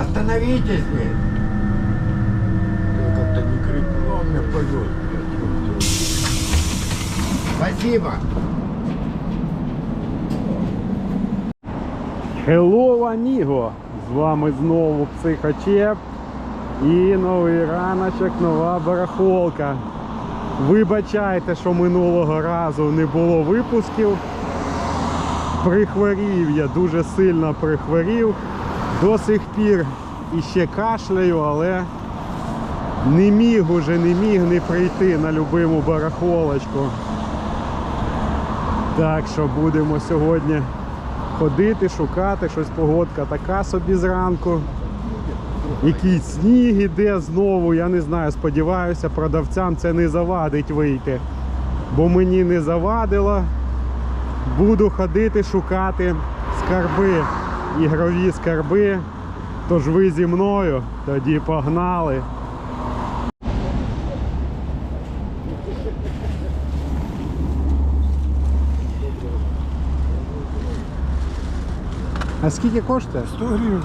Остановитесь. Я как-то не крикнул, он меня повез, блядь. Спасибо. Hello, Amigo! З вами знову Психочеп і новий раночок, нова барахолка. Вибачайте, що минулого разу не було випусків. Прихворів я, дуже сильно прихворів. До сих пір іще кашляю, але не міг уже, не міг не прийти на любиму барахолочку. Так що будемо сьогодні ходити, шукати, щось погодка така собі зранку. Якийсь сніг іде знову, я не знаю, сподіваюся, продавцям це не завадить вийти. Бо мені не завадило. Буду ходити шукати скарби, ігрові скарби. Тож ви зі мною, тоді погнали. А скільки коштує? 100 гривен.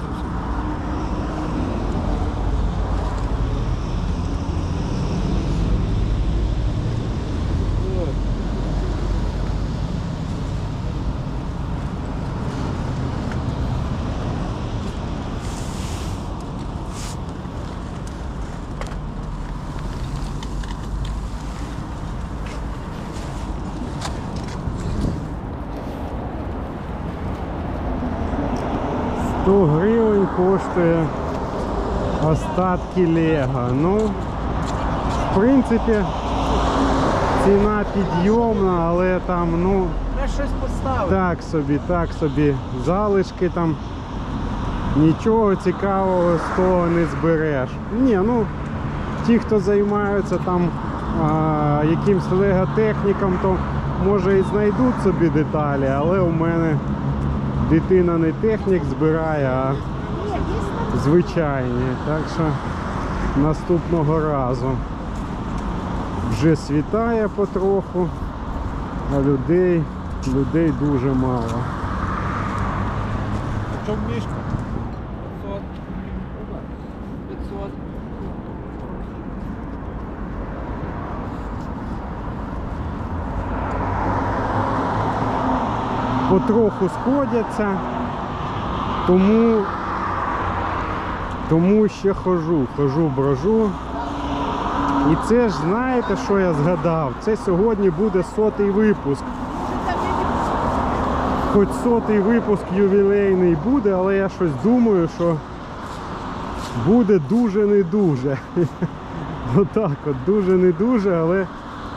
– 100 гривень коштує остатки Лего. Ну, в принципі, ціна підйомна, але там, ну, щось так собі, так собі. Залишки там. Нічого цікавого з того не збереш. Ні, ну ті, хто займаються там а, якимсь леготехніком, то може і знайдуть собі деталі, але у мене дитина не технік збирає, а звичайні. Так що наступного разу вже світає потроху, а людей, людей дуже мало. Чому мішка? 500. 500. потроху сходяться, тому, тому ще хожу, хожу, брожу. І це ж знаєте, що я згадав? Це сьогодні буде сотий випуск. Хоч сотий випуск ювілейний буде, але я щось думаю, що буде дуже не дуже. Отак от, дуже не дуже, але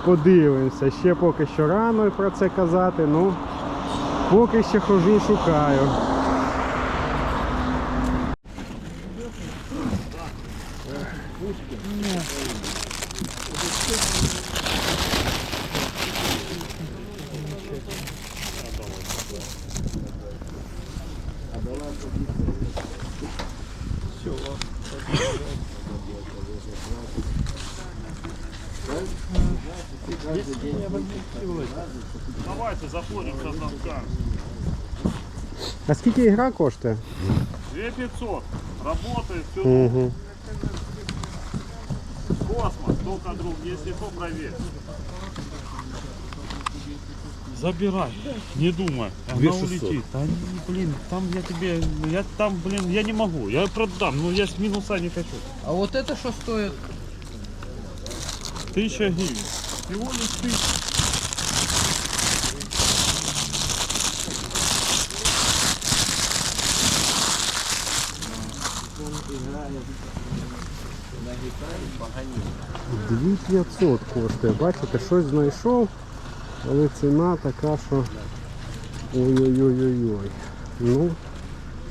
подивимося. Ще поки що рано про це казати. Ну, Поки ще хожу, шукаю. скільки ігра коштує? 2500. Работает, все. Угу. Космос, только друг, если то проверь. Забирай, не думай, она улетит. Да, не, блин, там я тебе, я там, блин, я не могу, я продам, но я с минуса не хочу. А вот это что стоит? Тысяча гривен. Всего лишь тысяча. Дві 500 коштує. Бачите, щось знайшов, але ціна така, що ой-ой-ой-ой. Ну,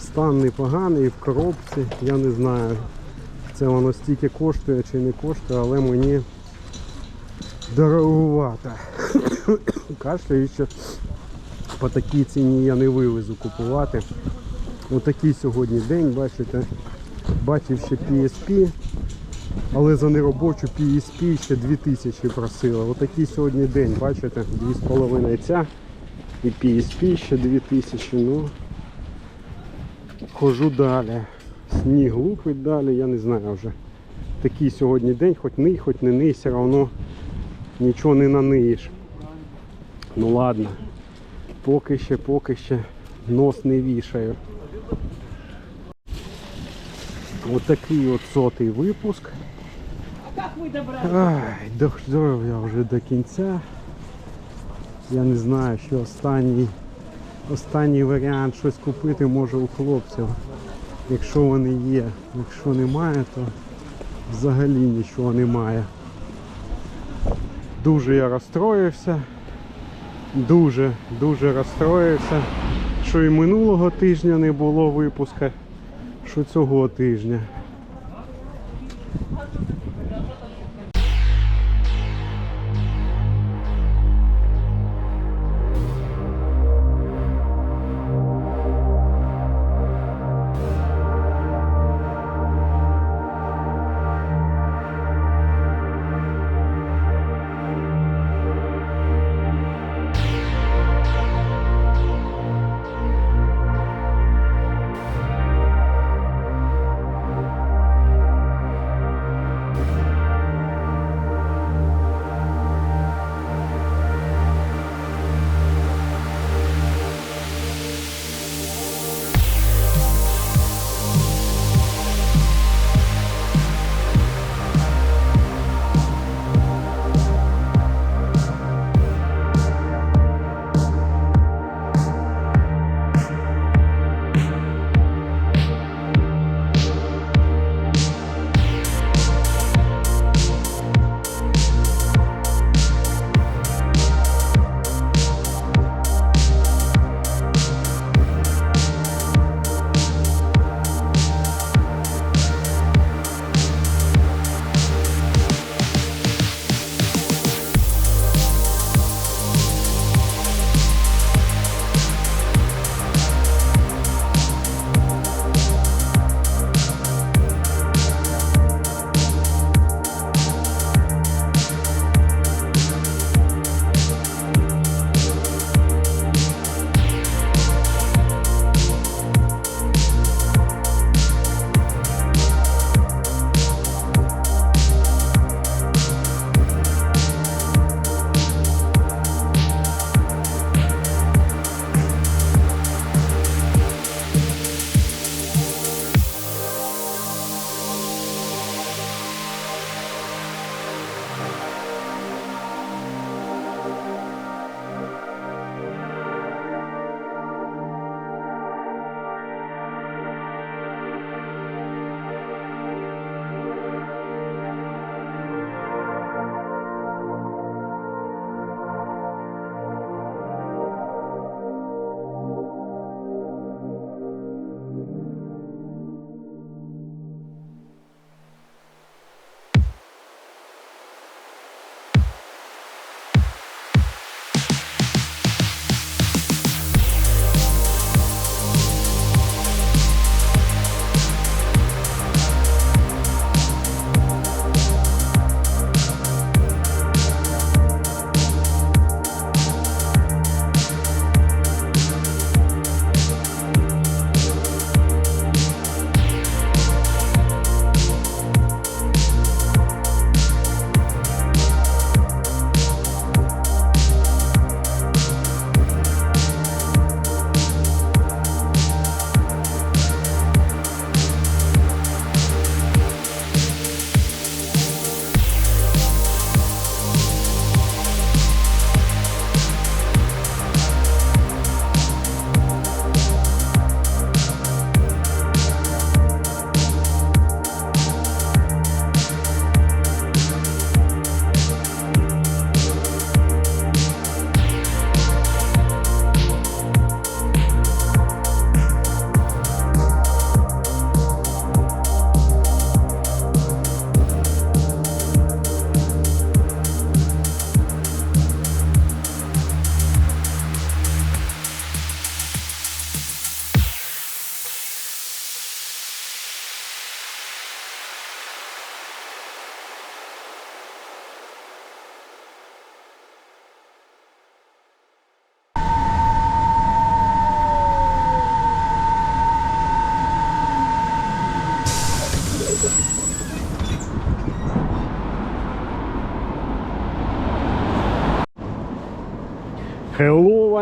стан непоганий в коробці, я не знаю, це воно стільки коштує чи не коштує, але мені дороговато. Кашляю, що по такій ціні я не вивезу купувати. Отакий сьогодні день, бачите. Бачив ще PSP, але за неробочу PSP ще 2000 просила. Отакий сьогодні день, бачите, 2,5 ця і PSP ще 2000. Ну, хожу далі. Сніг лупить далі, я не знаю вже. Такий сьогодні день, хоч ний, хоч не ний, все одно нічого не наниєш. Ну ладно. Поки ще, поки ще нос не вішаю. Отакий от сотий випуск. Ай, дождав я вже до кінця. Я не знаю, що останній, останній варіант щось купити може у хлопців. Якщо вони є. Якщо немає, то взагалі нічого немає. Дуже я розстроївся. Дуже, дуже розстроївся, що і минулого тижня не було випуска, що цього тижня.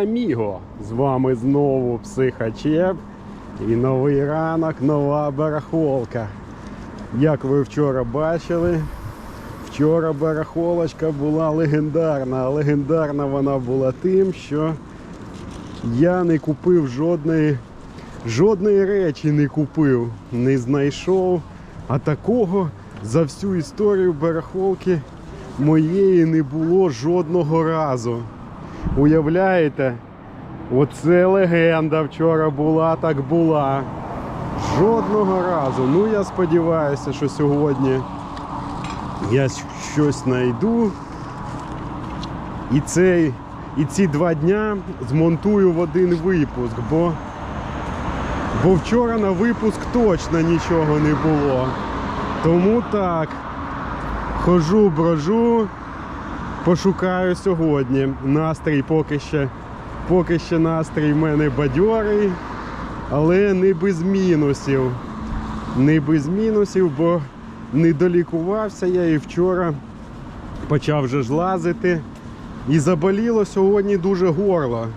Hello! З вами знову Психачеп і новий ранок, нова барахолка. Як ви вчора бачили, вчора барахолочка була легендарна. Легендарна вона була тим, що я не купив жодної, жодної речі не купив, не знайшов. А такого за всю історію барахолки моєї не було жодного разу. Уявляєте? Оце легенда вчора була, так була. Жодного разу. Ну я сподіваюся, що сьогодні я щось знайду. І, цей, і ці два дня змонтую в один випуск, бо, бо вчора на випуск точно нічого не було. Тому так, хожу, брожу, пошукаю сьогодні. Настрій поки ще, поки ще настрій в мене бадьорий, але не без мінусів. Не без мінусів, бо не долікувався я і вчора почав вже ж лазити. І заболіло сьогодні дуже горло.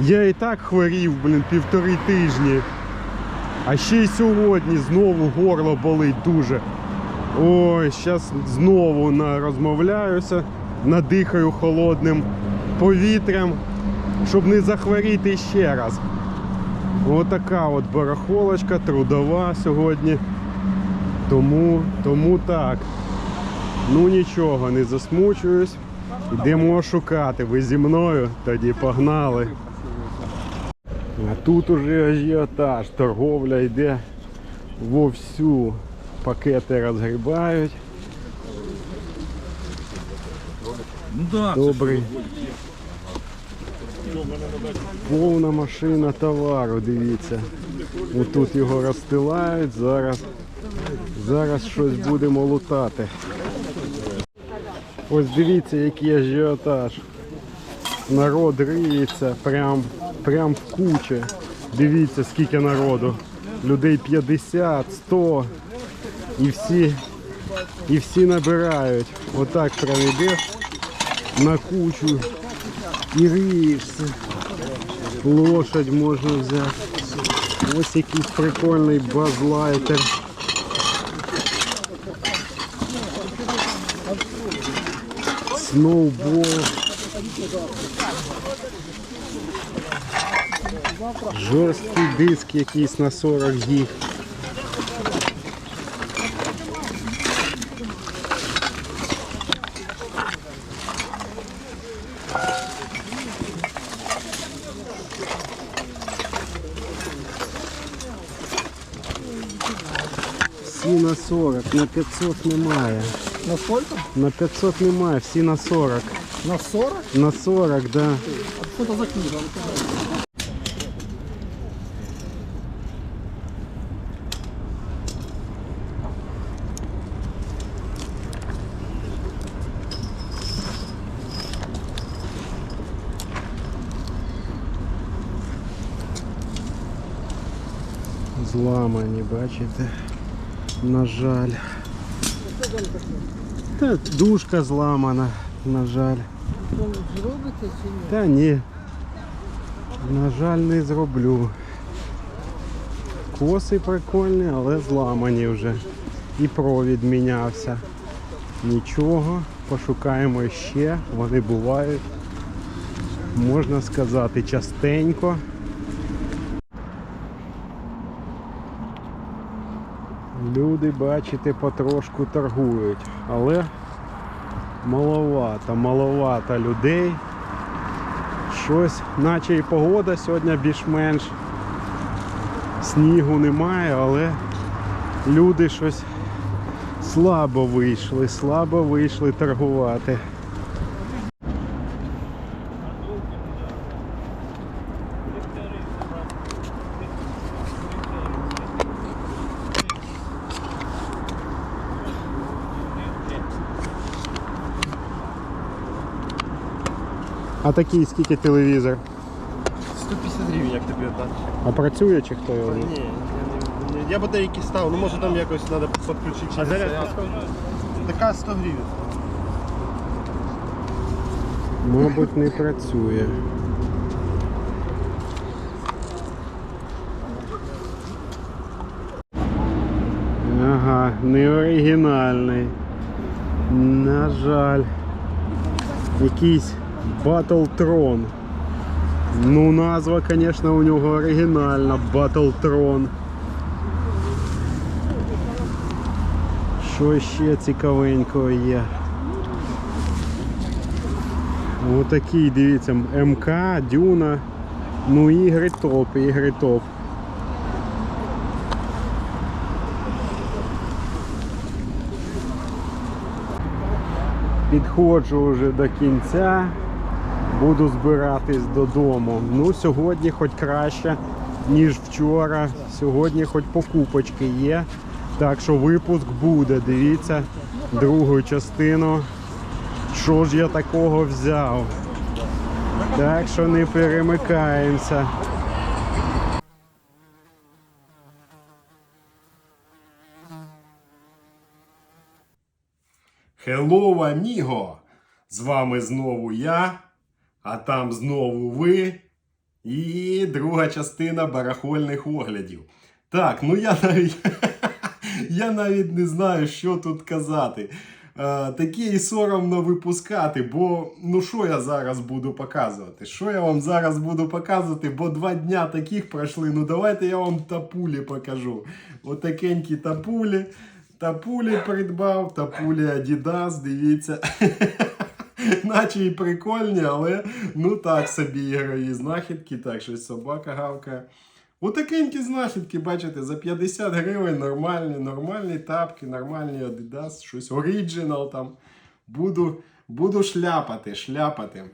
Я і так хворів, блін, півтори тижні. А ще й сьогодні знову горло болить дуже. Ой, зараз знову розмовляюся, надихаю холодним повітрям, щоб не захворіти ще раз. Отака от барахолочка трудова сьогодні. Тому, тому так. Ну нічого, не засмучуюсь. Йдемо шукати. Ви зі мною тоді погнали. А тут уже ажіотаж, торговля йде вовсю. Пакети розгрібають. Добрий. Повна машина товару, дивіться. Отут його розстилають, зараз, зараз щось будемо лутати. Ось дивіться, який ажіотаж. Народ риється прям, прям в кучі. Дивіться, скільки народу. Людей 50, 100. І всі, і всі набирають. Отак прям йдеш на кучу і риєшся. Лошадь можна взяти. Ось якийсь прикольний базлайтер. Сноубол. Жорсткий диск якийсь на 40 гіг. на 500 немає. На сколько? На 500 немає, всі на 40. На 40? На 40, да. Что это за книга? Зламані, бачите? На жаль. Та дужка зламана, на жаль. Та ні. На жаль, не зроблю. Коси прикольні, але зламані вже. І провід мінявся. Нічого, пошукаємо ще. Вони бувають, можна сказати, частенько. Люди, бачите, потрошку торгують, але маловато, маловато людей. Щось, наче і погода сьогодні більш-менш. Снігу немає, але люди щось слабо вийшли, слабо вийшли торгувати. Такий скільки телевізор? 150 гривень, як тобі віддати? А працює чи хто його? Ні, я, не, не- я батарейки став, ну може там якось треба підключити. через зарядку. Така 100 гривень. Мабуть, не працює. Ага, не оригінальний. На жаль. Якийсь Battletron. Ну, назва, звісно, у нього оригінальна Battletron. Що ще цікавенького є? Отакий, дивіться, МК, Дюна. Ну, ігри топ, ігри топ. Підходжу вже до кінця. Буду збиратись додому. Ну, сьогодні хоч краще, ніж вчора. Сьогодні хоч покупочки є. Так що випуск буде. Дивіться другу частину. Що ж я такого взяв? Так що не перемикаємося. Hello, amigo! З вами знову я, а там знову ви. І друга частина барахольних оглядів. Так, ну я навіть, я навіть не знаю, що тут казати. Е, таке і соромно випускати, бо ну що я зараз буду показувати? Що я вам зараз буду показувати? Бо два дня таких пройшли. Ну давайте я вам тапулі покажу. Отакенькі тапулі. Тапулі придбав, тапулі Adidas, дивіться. Наче і прикольні, але ну так собі ігрові знахідки. Так, щось собака гавкає. Отакенькі знахідки, бачите, за 50 гривень нормальні, нормальні тапки, нормальні Adidas, щось оригінал там. Буду, буду шляпати, шляпати.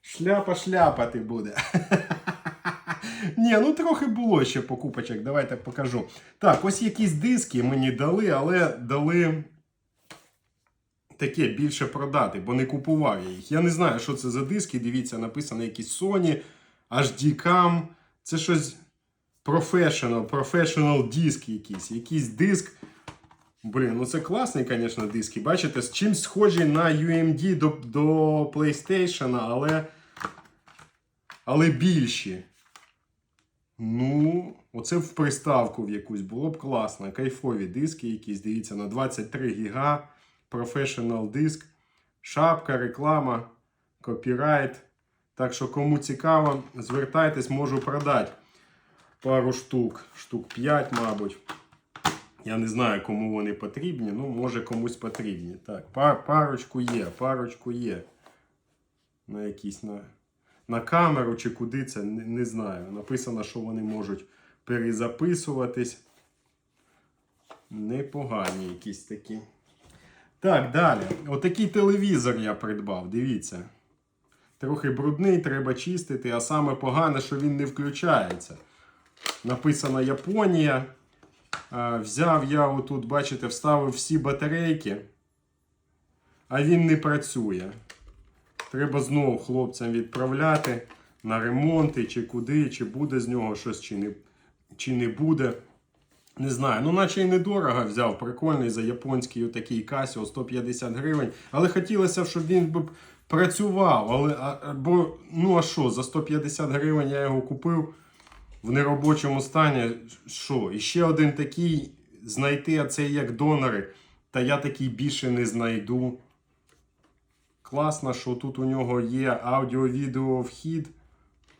Шляпа шляпати буде. Ні, ну трохи було ще покупочок, давайте покажу. Так, ось якісь диски мені дали, але дали таке більше продати, бо не купував я їх. Я не знаю, що це за диски. Дивіться, написано якісь Sony, HD-Cam. Це щось Professional, Professional диск якийсь. Якийсь диск. Блін, ну це класний, звісно, диски. Бачите, з чимсь схожі на UMD до, до PlayStation, але, але більші. Ну, оце в приставку в якусь було б класно. Кайфові диски якісь, дивіться, на 23 гіга. Professional диск. Шапка, реклама, копірайт. Так що, кому цікаво, звертайтесь, можу продати пару штук. Штук 5, мабуть. Я не знаю, кому вони потрібні. Ну, може комусь потрібні. Так, пар, парочку є, парочку є. На якісь на, на камеру чи куди це, не, не знаю. Написано, що вони можуть перезаписуватись. Непогані якісь такі. Так, далі. Отакий телевізор я придбав, дивіться. Трохи брудний, треба чистити, а саме погане, що він не включається. Написано Японія. Взяв я отут, бачите, вставив всі батарейки, а він не працює. Треба знову хлопцям відправляти на ремонти, чи куди, чи буде з нього щось, чи не, чи не буде. Не знаю, ну наче і недорого взяв, прикольний за японський отакий Casio 150 гривень. Але хотілося, б, щоб він б працював. Але, а, бо, ну а що, за 150 гривень я його купив в неробочому стані. Що? І ще один такий знайти, а це як донори. Та я такий більше не знайду. Класно, що тут у нього є аудіо-відео вхід.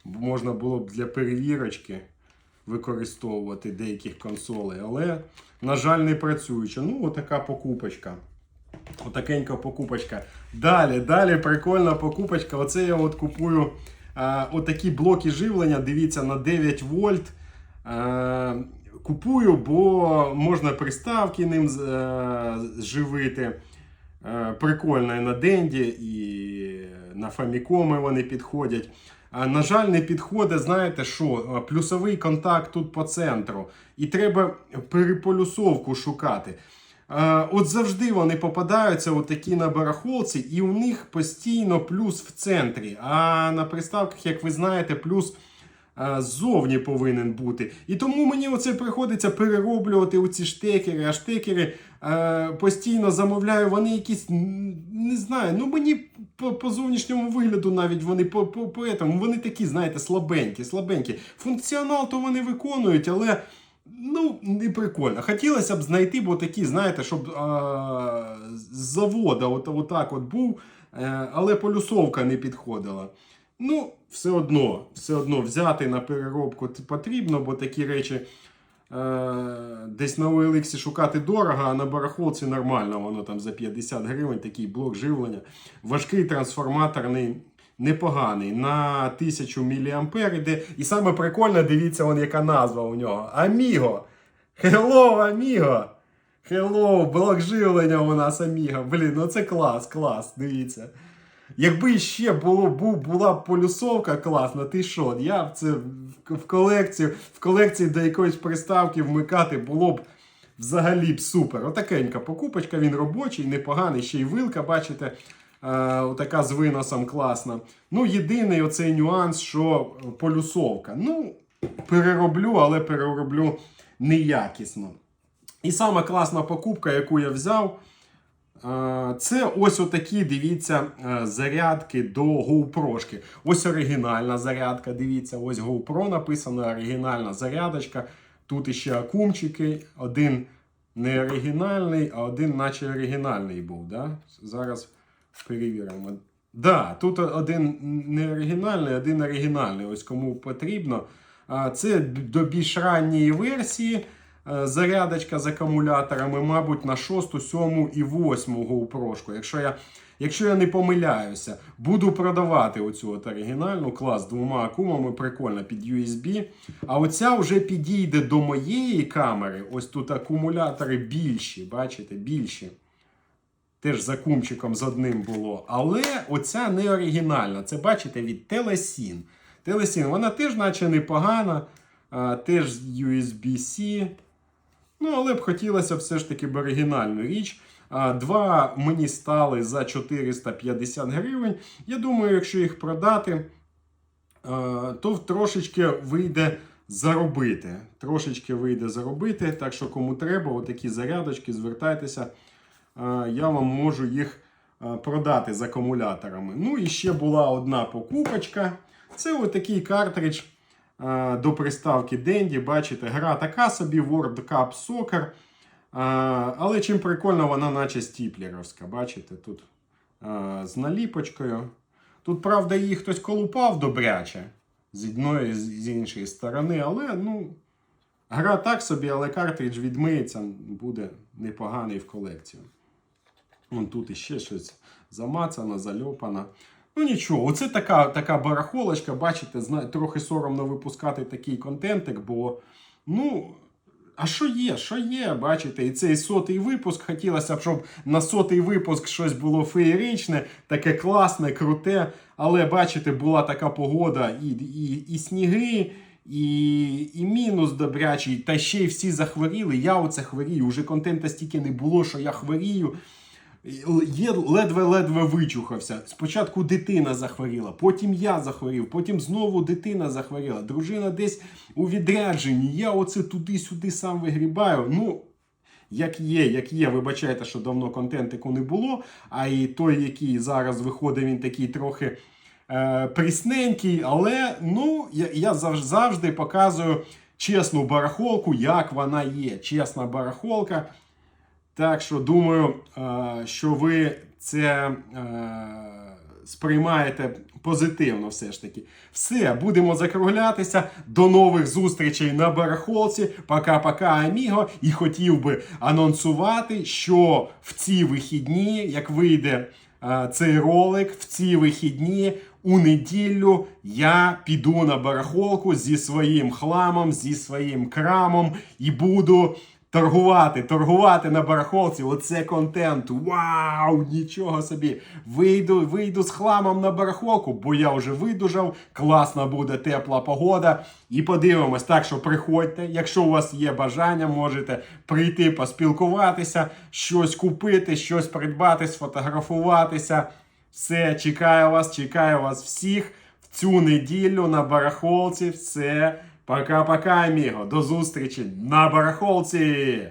Можна було б для перевірочки використовувати деяких консолей, але, на жаль, не працююча. Ну, отака покупочка. Отакенька покупочка. Далі, далі прикольна покупочка. Оце я от купую а, отакі блоки живлення. Дивіться, на 9 вольт. А, купую, бо можна приставки ним з- е, зживити. Е, Прикольно і на Денді, і на Famicom вони підходять. А, на жаль, не підходить, знаєте що? Плюсовий контакт тут по центру. І треба переполюсовку шукати. Е, От завжди вони попадаються отакі на барахолці, і у них постійно плюс в центрі. А на приставках, як ви знаєте, плюс е, ззовні повинен бути. І тому мені оце приходиться перероблювати оці штекери, а штекери постійно замовляю, вони якісь, не знаю, ну мені по, по зовнішньому вигляду навіть вони по, по, по етому, вони такі, знаєте, слабенькі, слабенькі. Функціонал то вони виконують, але. Ну, не прикольно. Хотілося б знайти, бо такі, знаєте, щоб а, з завода от, отак от був, е, але полюсовка не підходила. Ну, все одно, все одно взяти на переробку потрібно, бо такі речі е, десь на OLX шукати дорого, а на барахолці нормально, воно там за 50 гривень, такий блок живлення. Важкий трансформаторний. Непоганий на 1000 мА іде. І саме прикольно, дивіться, вон, яка назва у нього. Аміго. Hello, Аміго. Hello, блок живлення у нас Аміго. Блін, ну це клас, клас, дивіться. Якби ще було, був, була полюсовка класна, ти що? Я б це в, колекцію, в колекції до якоїсь приставки вмикати було б взагалі б супер. Отакенька покупочка, він робочий, непоганий, ще й вилка, бачите, е, отака з виносом класна. Ну, єдиний оцей нюанс, що полюсовка. Ну, перероблю, але перероблю неякісно. І сама класна покупка, яку я взяв. Е, Це ось отакі, дивіться, е, зарядки до GoPro. Ось оригінальна зарядка, дивіться, ось GoPro написано, оригінальна зарядочка. Тут іще акумчики, один не оригінальний, а один наче оригінальний був. Да? Зараз перевіримо. Да, тут один не оригінальний, один оригінальний. Ось кому потрібно. Це до більш ранньої версії. Е, Зарядочка з акумуляторами, мабуть, на 6, 7 і 8 GoPro. Якщо я, якщо я не помиляюся, буду продавати оцю от оригінальну клас з двома акумами, прикольно під USB. А оця вже підійде до моєї камери. Ось тут акумулятори більші, бачите, більші. Теж з акумчиком з одним було. Але оця не оригінальна. Це бачите від Telesin. Telesin, вона теж, наче непогана, теж з USB-C. Ну, але б хотілося все ж таки б оригінальну річ. Два мені стали за 450 гривень. Я думаю, якщо їх продати, то трошечки вийде заробити. Трошечки вийде заробити. Так що, кому треба, отакі зарядочки, звертайтеся. Я вам можу їх продати з акумуляторами. Ну і ще була одна покупочка. Це отакий картридж до приставки Dendy. Бачите, гра така собі, World Cup Soccer. Але чим прикольно, вона наче стіплерівська. Бачите, тут з наліпочкою. Тут, правда, її хтось колупав добряче з одної з іншої сторони, але ну, гра так собі, але картридж відмиється, буде непоганий в колекцію. Вон тут іще щось замацано, зальопано. Ну нічого, оце така, така барахолочка, бачите, трохи соромно випускати такий контентик, бо ну. А що є? Що є? Бачите, і цей сотий випуск. Хотілося б, щоб на сотий випуск щось було феєричне, таке класне, круте. Але бачите, була така погода, і, і, і сніги, і, і мінус добрячий, та ще й всі захворіли. Я оце хворію. Уже контента стільки не було, що я хворію. Є ледве-ледве вичухався. Спочатку дитина захворіла, потім я захворів, потім знову дитина захворіла. Дружина десь у відрядженні. Я оце туди-сюди сам вигрібаю. Ну, як є, як є, вибачайте, що давно контентику не було. А і той, який зараз виходить, він такий трохи е, прісненький. Але ну, я, я завжди, показую чесну барахолку, як вона є. Чесна барахолка. Так що думаю, е, що ви це е, сприймаєте позитивно все ж таки. Все, будемо закруглятися. До нових зустрічей на барахолці. Пока-пока, аміго. І хотів би анонсувати, що в ці вихідні, як вийде е, цей ролик, в ці вихідні. У неділю я піду на барахолку зі своїм хламом, зі своїм крамом і буду торгувати, торгувати на барахолці. Оце контент. Вау! Нічого собі. Вийду, вийду з хламом на барахолку, бо я вже видужав. Класна буде тепла погода. І подивимось. Так що приходьте. Якщо у вас є бажання, можете прийти поспілкуватися, щось купити, щось придбати, сфотографуватися. Все, чекаю вас, чекаю вас всіх в цю неділю на барахолці. Все. Пока-пока, аміго. До зустрічі на барахолці.